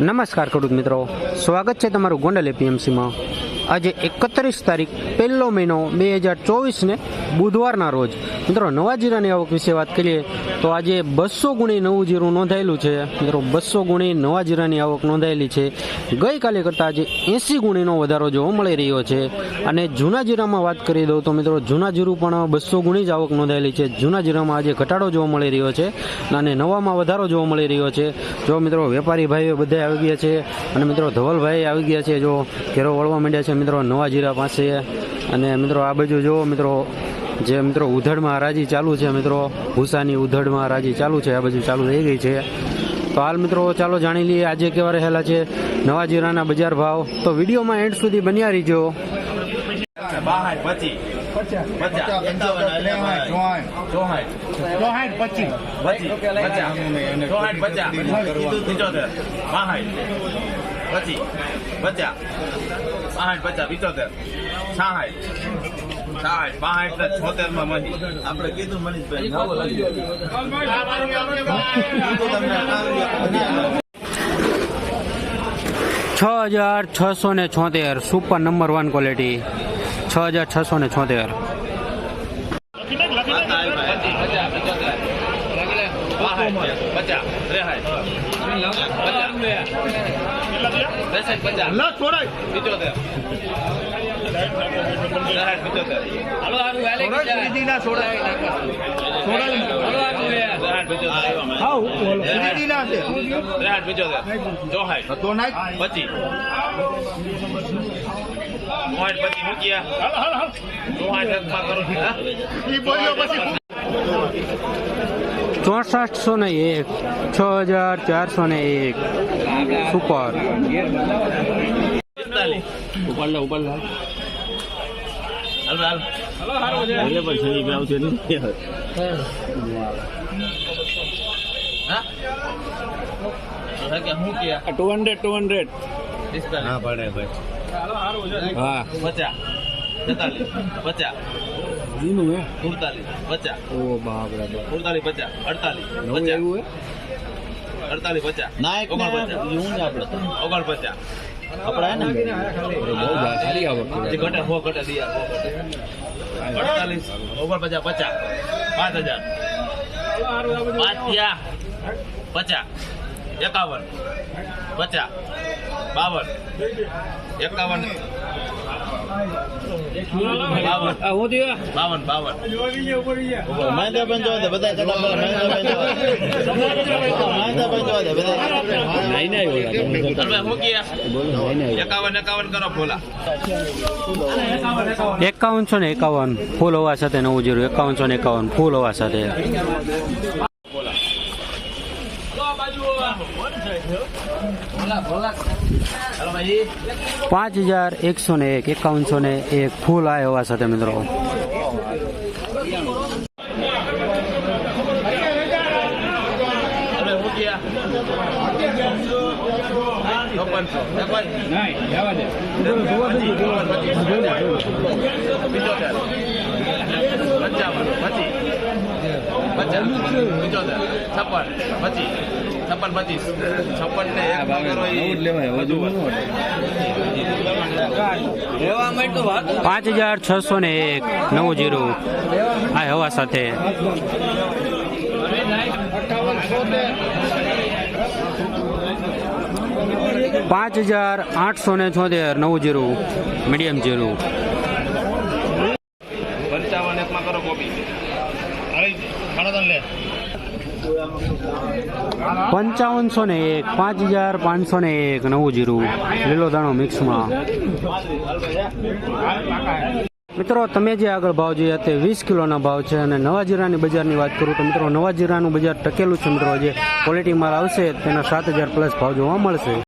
નમસ્કાર ખેડૂત મિત્રો. સ્વાગત છે તમારું ગોંડલ એપીએમસીમાં. આજે એકત્રીસ તારીખ, પહેલો મહિનો બે હજાર ચોવીસને બુધવારના રોજ. મિત્રો, નવા જીરાની આવક વિશે વાત કરીએ તો આજે બસો ગુણી નવું જીરું નોંધાયેલું છે. મિત્રો, બસો ગુણી નવા જીરાની આવક નોંધાયેલી છે. ગઈકાલે કરતાં આજે એંસી ગુણીનો વધારો જોવા મળી રહ્યો છે. અને જૂના જીરામાં વાત કરી દઉં તો મિત્રો, જૂના જીરું પણ બસો ગુણી જ આવક નોંધાયેલી છે. જૂના જીરામાં આજે ઘટાડો જોવા મળી રહ્યો છે અને નવામાં વધારો જોવા મળી રહ્યો છે. જો મિત્રો, વેપારી ભાઈઓ બધા આવી ગયા છે અને મિત્રો, ધવલભાઈ આવી ગયા છે. જો ઘેરો વળવા માંડ્યા છે મિત્રો, નવા જીરા પાસે. અને મિત્રો, આ બાજુ જો મિત્રો જે મિત્રો ઉધડમાં હરાજી ચાલુ છે મિત્રો ભૂસાની ઉધડમાં હરાજી ચાલુ છે આ બાજુ ચાલુ થઈ ગઈ છે. તો હાલ મિત્રો ચાલો જાણી લઈએ આજે કેવા રહેલા છે નવા જીરાના બજાર ભાવ. તો વિડીયોમાં એન્ડ સુધી બન્યા રહીજો. પચાસ. પચીસ પચી પચાસ. પચાસ પચી પચાસ પચાસ છોતેરમાં કીધું મનીષભાઈ નવો છ હજાર છસો ને છોતેર સુપર નંબર વન ક્વોલિટી છ હજાર છસો ને છોતેર. લા છોડાય દીદીના છોડાય હાઉ દીદીના છે તો નાખ પચી પોઈન્ટ પચી મૂક્યા ચોહાઠમાં કરો ઈ બોલ્યો પછી ચોસઠસો ને એક, છ હજાર ચારસો ને એક. સુપર. પિસ્તાલીસ હાલ હાલ. હા? કે હું કે ટુ હંડ્રેડ ટુ હંડ્રેડ હા પડે ભાઈ હા. પચાસ. તેતાલીસ પચાસ. જૂનું હે? સુડતાલીસ. પચાસ. ઓ બાપ. રે સુડતાલીસ પચાસ. અડતાલીસ. પચાસ. એવું હે? અડતાલીસ પચાસ. નાયક ઓગણપચાસ. ઓગણપચાસ આપડા. હે ને બહુ બા- સારી આવક જે ઘટા હો ઘટા દિયા હો ઘટા અડતાલીસ ઓગણપચાસ પચાસ પાંચ હજાર. પાંચ થયા પચાસ. એકાવન પચાસ. બાવન. એકાવન. બાવન. હું બાવન બાવન. મહેન્દ્ર પંચોતેર બધા એકાવનસો ને એકાવન ફૂલ હોવા સાથે નવું જીરું, એકાવનસો ને એકાવન ફૂલ હોવા સાથે. પાંચ હજાર એકસો ને એક, એકાવનસો ને એક ફૂલ આ હોવા સાથે મિત્રો તમે શું કહ્યા ચોપનસો એકાવન પંચાવન પચીસ પંચોતેર પચીસ છપ્પન પચીસ. પાંચ હજાર છસો ને એક નવું જીરો આ હવા સાથે પાંચ હજાર આઠસો ને છોતેર નવું જીરું મીડિયમ જીરું. પંચાવન એક કરો કોપી. પંચાવનસો ને એક પાંચ હજાર પાંચસો ને એક નવું જીરું લીલો દાણો મિક્સમાં. મિત્રો તમે જે આગળ ભાવ જોયા તે વીસ કિલોના ભાવ છે અને નવા જીરાની બજારની વાત કરું તો મિત્રો નવા જીરાનું બજાર ટકેલું છે મિત્રો. જે ક્વોલિટી માલ આવશે તેના સાત હજાર પ્લસ ભાવ જોવા મળશે.